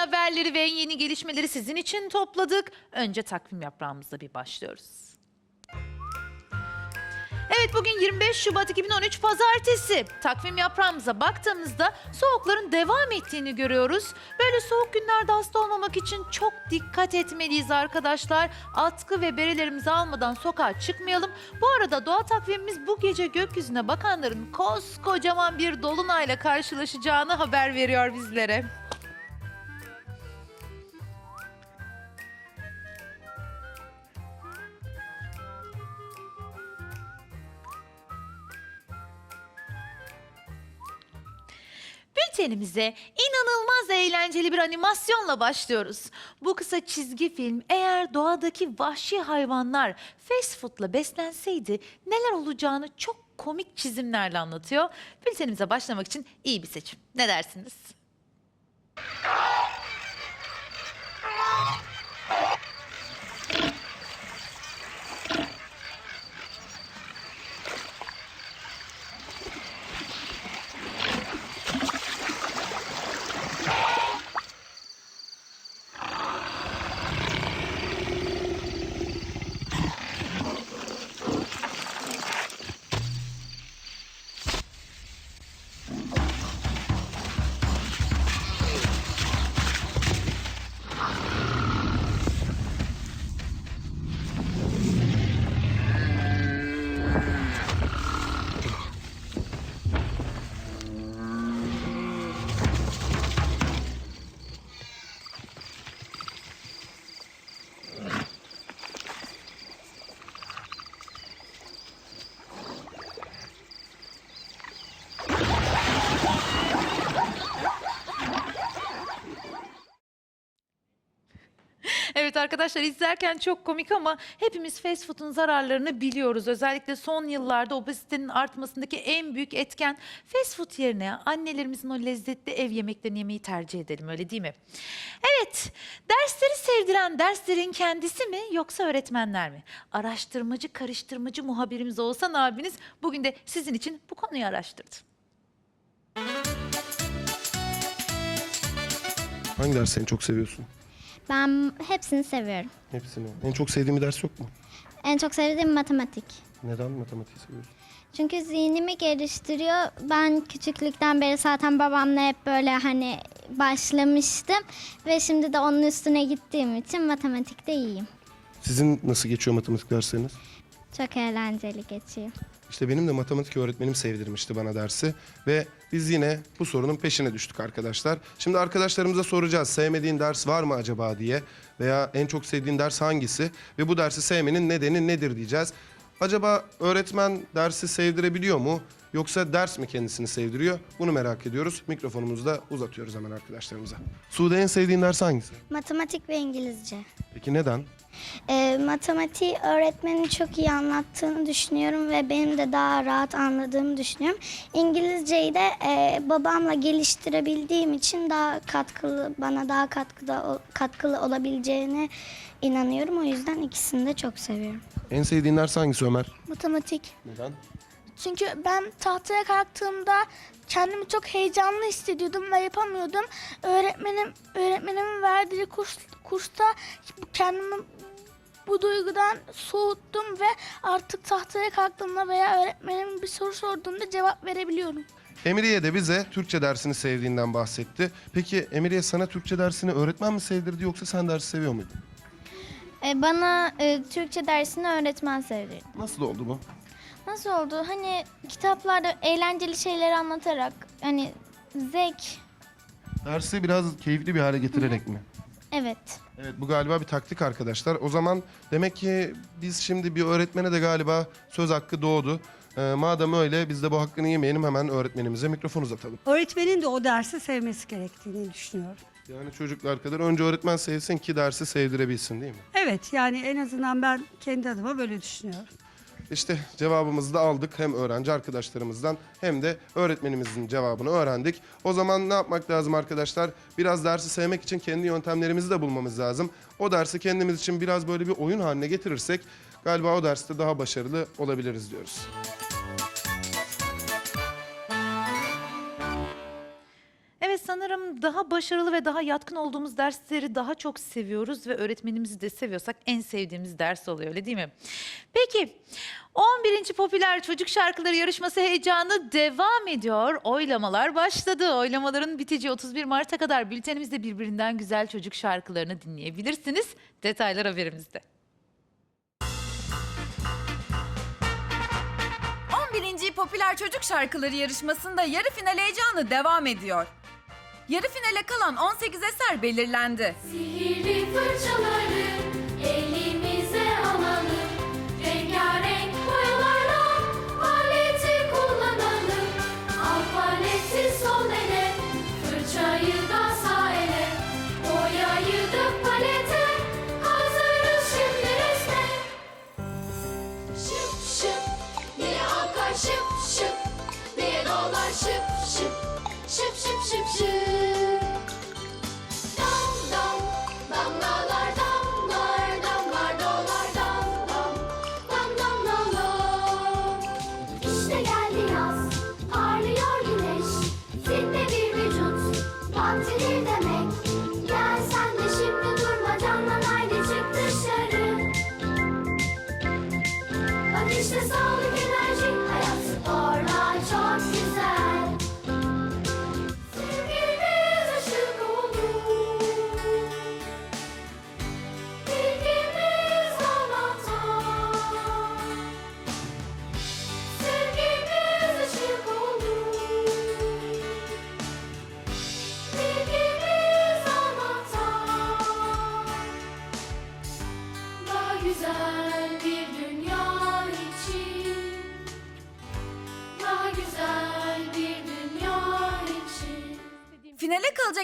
haberleri ve en yeni gelişmeleri sizin için topladık. Önce takvim yaprağımızla bir başlıyoruz. Evet bugün 25 Şubat 2013 Pazartesi. Takvim yaprağımıza baktığımızda soğukların devam ettiğini görüyoruz. Böyle soğuk günlerde hasta olmamak için çok dikkat etmeliyiz arkadaşlar. Atkı ve berelerimizi almadan sokağa çıkmayalım. Bu arada doğa takvimimiz bu gece gökyüzüne bakanların koskocaman bir dolunayla karşılaşacağını haber veriyor bizlere. Bültenimize inanılmaz eğlenceli bir animasyonla başlıyoruz. Bu kısa çizgi film eğer doğadaki vahşi hayvanlar fast food'la beslenseydi neler olacağını çok komik çizimlerle anlatıyor. Bültenimize başlamak için iyi bir seçim. Ne dersiniz? Evet arkadaşlar izlerken çok komik ama hepimiz fast food'un zararlarını biliyoruz. Özellikle son yıllarda obezitenin artmasındaki en büyük etken fast food yerine annelerimizin o lezzetli ev yemeklerini yemeyi tercih edelim öyle değil mi? Evet dersleri sevdiren derslerin kendisi mi yoksa öğretmenler mi? Araştırmacı karıştırmacı muhabirimiz Oğuzhan abiniz bugün de sizin için bu konuyu araştırdı. Hangi dersleri en çok seviyorsun? Ben hepsini seviyorum. Hepsini. En çok sevdiğin bir ders yok mu? En çok sevdiğim matematik. Neden matematiği seviyorsun? Çünkü zihnimi geliştiriyor. Ben küçüklükten beri zaten babamla hep böyle hani başlamıştım. Ve şimdi de onun üstüne gittiğim için matematikte iyiyim. Sizin nasıl geçiyor matematik dersleriniz? Çok eğlenceli geçiyor. İşte benim de matematik öğretmenim sevdirmişti bana dersi ve biz yine bu sorunun peşine düştük arkadaşlar. Şimdi arkadaşlarımıza soracağız sevmediğin ders var mı acaba diye veya en çok sevdiğin ders hangisi ve bu dersi sevmenin nedeni nedir diyeceğiz. Acaba öğretmen dersi sevdirebiliyor mu yoksa ders mi kendisini sevdiriyor? Bunu merak ediyoruz. Mikrofonumuzu da uzatıyoruz hemen arkadaşlarımıza. Sude en sevdiğin ders hangisi? Matematik ve İngilizce. Peki neden? Ee, matematiği öğretmenin çok iyi anlattığını düşünüyorum ve benim de daha rahat anladığımı düşünüyorum. İngilizceyi de e, babamla geliştirebildiğim için daha katkılı, bana daha katkıda katkılı olabileceğine inanıyorum. O yüzden ikisini de çok seviyorum. En sevdiğin ders hangisi Ömer? Matematik. Neden? Çünkü ben tahtaya kalktığımda kendimi çok heyecanlı hissediyordum ve yapamıyordum. Öğretmenim öğretmenimin verdiği kurs, kursta kendimi bu duygudan soğuttum ve artık tahtaya kalktığımda veya öğretmenim bir soru sorduğunda cevap verebiliyorum. Emiriye de bize Türkçe dersini sevdiğinden bahsetti. Peki Emiriye sana Türkçe dersini öğretmen mi sevdirdi yoksa sen dersi seviyor muydun? E, Bana e, Türkçe dersini öğretmen sevdirdi. Nasıl oldu bu? Nasıl oldu? Hani kitaplarda eğlenceli şeyler anlatarak hani zevk. Dersi biraz keyifli bir hale getirerek mi? Evet. Evet bu galiba bir taktik arkadaşlar. O zaman demek ki biz şimdi bir öğretmene de galiba söz hakkı doğdu. Ee, madem öyle biz de bu hakkını yemeyelim hemen öğretmenimize mikrofon uzatalım. Öğretmenin de o dersi sevmesi gerektiğini düşünüyorum. Yani çocuklar kadar önce öğretmen sevsin ki dersi sevdirebilsin değil mi? Evet yani en azından ben kendi adıma böyle düşünüyorum. İşte cevabımızı da aldık hem öğrenci arkadaşlarımızdan hem de öğretmenimizin cevabını öğrendik. O zaman ne yapmak lazım arkadaşlar? Biraz dersi sevmek için kendi yöntemlerimizi de bulmamız lazım. O dersi kendimiz için biraz böyle bir oyun haline getirirsek galiba o derste daha başarılı olabiliriz diyoruz. Sanırım daha başarılı ve daha yatkın olduğumuz dersleri daha çok seviyoruz ve öğretmenimizi de seviyorsak en sevdiğimiz ders oluyor öyle değil mi? Peki 11. Popüler Çocuk Şarkıları Yarışması heyecanı devam ediyor. Oylamalar başladı. Oylamaların biteceği 31 Mart'a kadar bültenimizde birbirinden güzel çocuk şarkılarını dinleyebilirsiniz. Detaylar haberimizde. 11. Popüler Çocuk Şarkıları yarışmasında yarı final heyecanı devam ediyor. Yarı finale kalan 18 eser belirlendi. Sihirli fırçaları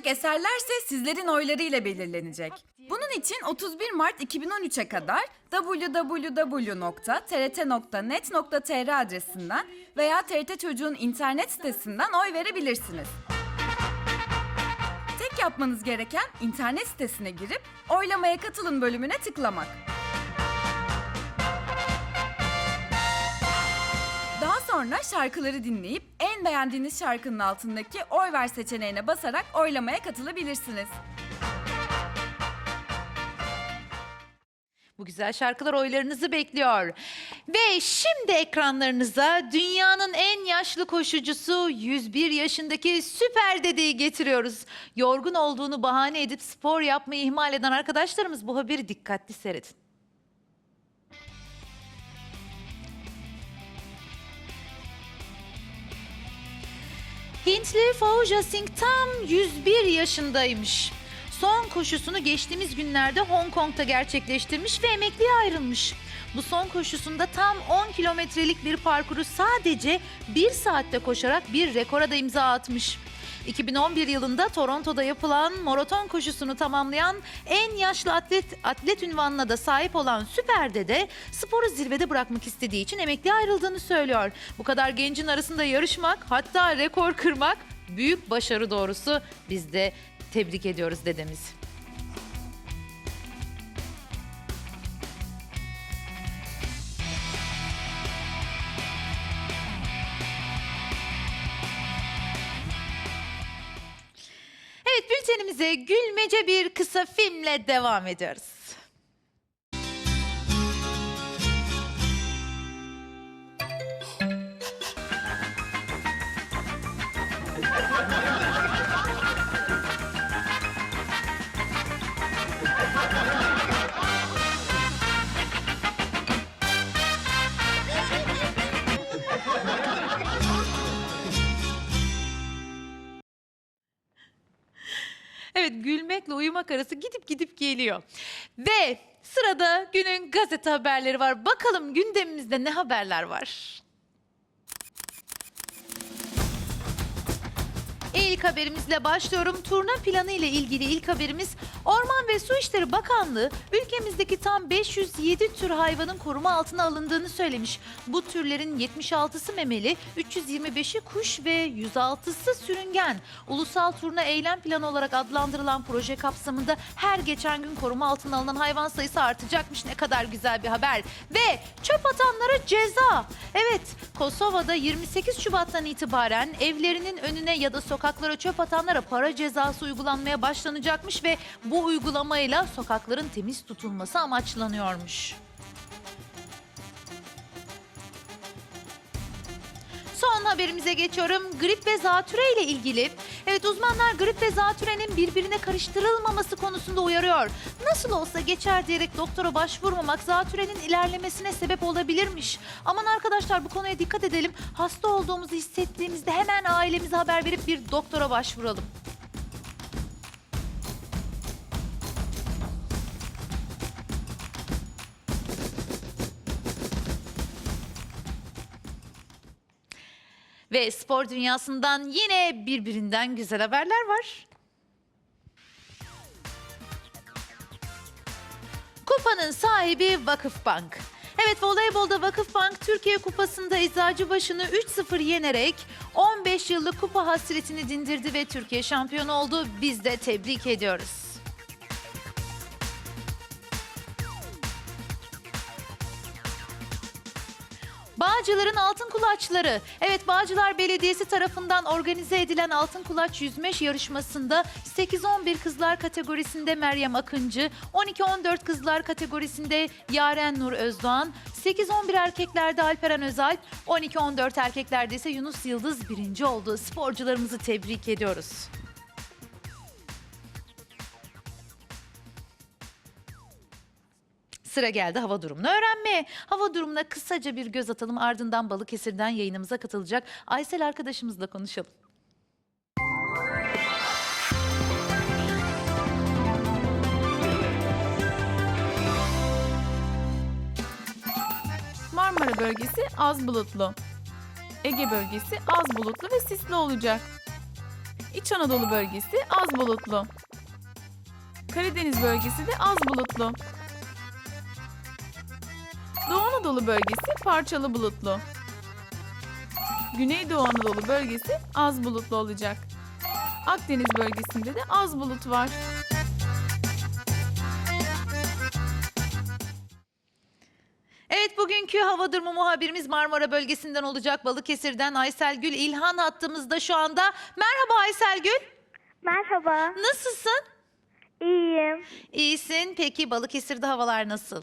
Kalacak eserlerse sizlerin oylarıyla belirlenecek. Bunun için 31 Mart 2013'e kadar www.trt.net.tr adresinden veya TRT Çocuğun internet sitesinden oy verebilirsiniz. Tek yapmanız gereken internet sitesine girip oylamaya katılın bölümüne tıklamak. Sonra şarkıları dinleyip en beğendiğiniz şarkının altındaki oy ver seçeneğine basarak oylamaya katılabilirsiniz. Bu güzel şarkılar oylarınızı bekliyor. Ve şimdi ekranlarınıza dünyanın en yaşlı koşucusu 101 yaşındaki süper dedeyi getiriyoruz. Yorgun olduğunu bahane edip spor yapmayı ihmal eden arkadaşlarımız bu haberi dikkatli seyredin. Hintli Fauja Singh tam 101 yaşındaymış. Son koşusunu geçtiğimiz günlerde Hong Kong'da gerçekleştirmiş ve emekliye ayrılmış. Bu son koşusunda tam 10 kilometrelik bir parkuru sadece 1 saatte koşarak bir rekora da imza atmış. 2011 yılında Toronto'da yapılan maraton koşusunu tamamlayan en yaşlı atlet atlet ünvanına da sahip olan Süper Dede sporu zirvede bırakmak istediği için emekliye ayrıldığını söylüyor. Bu kadar gencin arasında yarışmak hatta rekor kırmak büyük başarı doğrusu biz de tebrik ediyoruz dedemizi. Bültenimize gülmece bir kısa filmle devam ediyoruz. Evet gülmekle uyumak arası gidip gidip geliyor. Ve sırada günün gazete haberleri var. Bakalım gündemimizde ne haberler var? İlk haberimizle başlıyorum. Turna planı ile ilgili ilk haberimiz Orman ve Su İşleri Bakanlığı ülkemizdeki tam 507 tür hayvanın koruma altına alındığını söylemiş. Bu türlerin 76'sı memeli, 325'i kuş ve 106'sı sürüngen. Ulusal Turna Eylem Planı olarak adlandırılan proje kapsamında her geçen gün koruma altına alınan hayvan sayısı artacakmış. Ne kadar güzel bir haber. Ve çöp atanlara ceza. Evet, Kosova'da 28 Şubat'tan itibaren evlerinin önüne ya da sokaklara çöp atanlara para cezası uygulanmaya başlanacakmış ve bu uygulamayla sokakların temiz tutulması amaçlanıyormuş. Son haberimize geçiyorum. Grip ve zatüre ile ilgili. Evet uzmanlar grip ve zatürenin birbirine karıştırılmaması konusunda uyarıyor. Nasıl olsa geçer diyerek doktora başvurmamak zatürenin ilerlemesine sebep olabilirmiş. Aman arkadaşlar bu konuya dikkat edelim. Hasta olduğumuzu hissettiğimizde hemen ailemize haber verip bir doktora başvuralım. Ve spor dünyasından yine birbirinden güzel haberler var. Kupanın sahibi Vakıfbank. Evet voleybolda Vakıfbank Türkiye Kupası'nda Eczacıbaşı'nı 3-0 yenerek 15 yıllık kupa hasretini dindirdi ve Türkiye şampiyonu oldu. Biz de tebrik ediyoruz. Bağcılar'ın altın kulaçları. Evet Bağcılar Belediyesi tarafından organize edilen altın kulaç yüzme yarışmasında 8-11 kızlar kategorisinde Meryem Akıncı, 12-14 kızlar kategorisinde Yaren Nur Özdoğan, 8-11 erkeklerde Alperen Özalp, 12-14 erkeklerde ise Yunus Yıldız birinci oldu. Sporcularımızı tebrik ediyoruz. Sıra geldi hava durumunu öğrenmeye. Hava durumuna kısaca bir göz atalım ardından Balıkesir'den yayınımıza katılacak Aysel arkadaşımızla konuşalım. Marmara bölgesi az bulutlu. Ege bölgesi az bulutlu ve sisli olacak. İç Anadolu bölgesi az bulutlu. Karadeniz bölgesi de az bulutlu. Anadolu bölgesi parçalı bulutlu. Güneydoğu Anadolu bölgesi az bulutlu olacak. Akdeniz bölgesinde de az bulut var. Evet bugünkü hava durumu muhabirimiz Marmara bölgesinden olacak Balıkesir'den Aysel Gül İlhan hattımızda şu anda. Merhaba Aysel Gül. Merhaba, Nasılsın? iyiyim. İyisin. Peki Balıkesir'de havalar nasıl?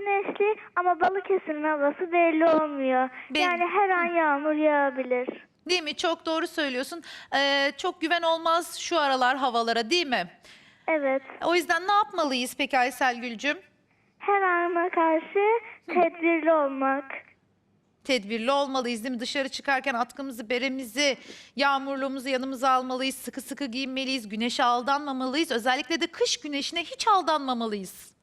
Güneşli ama Balıkesir'in havası belli olmuyor. Belli. Yani her an yağmur yağabilir. Değil mi? Çok doğru söylüyorsun. Ee, çok güven olmaz şu aralar havalara değil mi? Evet, O yüzden ne yapmalıyız peki Aysel Gülcüm? her ana karşı tedbirli olmak. Tedbirli olmalıyız değil mi? Dışarı çıkarken atkımızı, beremizi, yağmurluğumuzu yanımıza almalıyız. Sıkı sıkı giyinmeliyiz. Güneşe aldanmamalıyız. Özellikle de kış güneşine hiç aldanmamalıyız.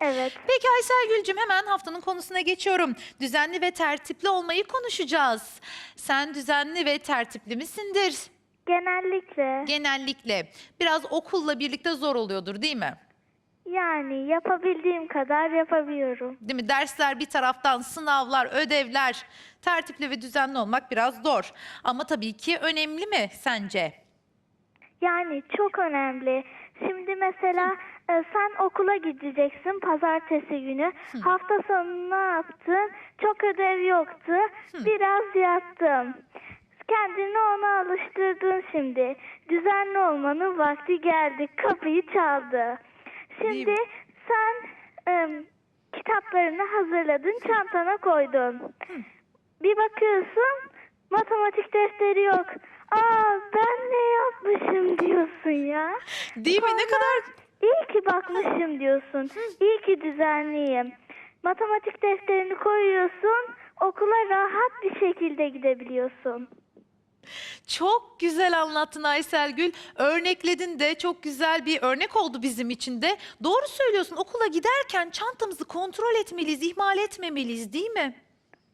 Evet, Peki Aysel Gülcüm hemen haftanın konusuna geçiyorum. Düzenli ve tertipli olmayı konuşacağız. Sen düzenli ve tertipli misindir? genellikle Genellikle. Biraz okulla birlikte zor oluyordur değil mi? yani yapabildiğim kadar yapabiliyorum. Değil mi? Dersler bir taraftan, sınavlar, ödevler. Tertipli ve düzenli olmak biraz zor. Ama tabii ki önemli mi sence? Yani çok önemli. Şimdi mesela e, sen okula gideceksin pazartesi günü. Hafta sonu ne yaptın? Çok ödev yoktu. Biraz yattım. Kendini ona alıştırdın şimdi. Düzenli olmanın vakti geldi. Kapıyı çaldı. Şimdi sen e, kitaplarını hazırladın, çantana koydun. Bir bakıyorsun matematik defteri yok. Aa ben ne yapmışım diyorsun ya. Değil mi? Ne kadar İyi ki bakmışım diyorsun. İyi ki düzenliyim. Matematik defterini koyuyorsun. Okula rahat bir şekilde gidebiliyorsun. Çok güzel anlattın Aysel. Örnekledin de çok güzel bir örnek oldu bizim için de. Doğru söylüyorsun. Okula giderken çantamızı kontrol etmeliyiz, ihmal etmemeliyiz değil mi?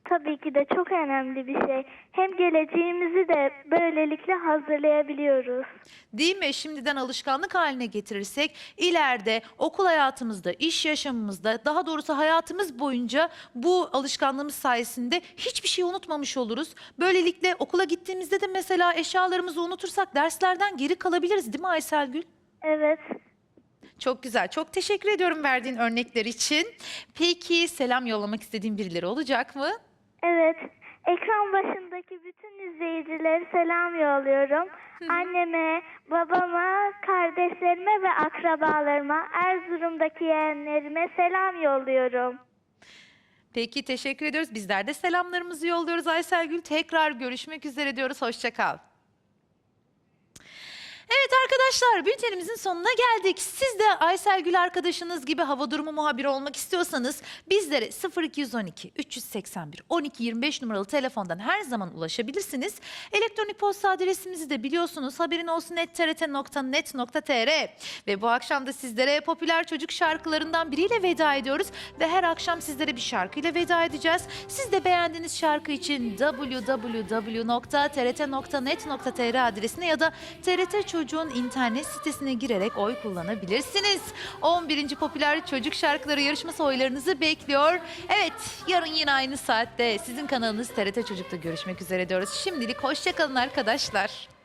Tabii ki de çok önemli bir şey. Hem geleceğimizi de böylelikle hazırlayabiliyoruz. Değil mi? Şimdiden alışkanlık haline getirirsek ileride okul hayatımızda, iş yaşamımızda, daha doğrusu hayatımız boyunca bu alışkanlığımız sayesinde hiçbir şey unutmamış oluruz. Böylelikle okula gittiğimizde de mesela eşyalarımızı unutursak derslerden geri kalabiliriz değil mi Aysel Gül? Evet. Çok güzel. Çok teşekkür ediyorum verdiğin örnekler için. Peki selam yollamak istediğin birileri olacak mı? Evet. Ekran başındaki bütün izleyicilere selam yolluyorum. Anneme, babama, kardeşlerime ve akrabalarıma, Erzurum'daki yeğenlerime selam yolluyorum. Peki teşekkür ediyoruz. Bizler de selamlarımızı yolluyoruz Aysel Gül. Tekrar görüşmek üzere diyoruz. Hoşça kal. Evet arkadaşlar bültenimizin sonuna geldik. Siz de Aysel Gül arkadaşınız gibi hava durumu muhabiri olmak istiyorsanız bizlere 0212 381 12 25 numaralı telefondan her zaman ulaşabilirsiniz. Elektronik posta adresimizi de biliyorsunuz haberin olsun trt.net.tr ve bu akşam da sizlere popüler çocuk şarkılarından biriyle veda ediyoruz ve her akşam sizlere bir şarkıyla veda edeceğiz. Siz de beğendiğiniz şarkı için www.trt.net.tr adresine ya da TRT Çocuğun internet sitesine girerek oy kullanabilirsiniz. 11. Popüler Çocuk Şarkıları yarışması oylarınızı bekliyor. Evet, yarın yine aynı saatte sizin kanalınız TRT Çocuk'ta görüşmek üzere diyoruz. Şimdilik hoşçakalın arkadaşlar.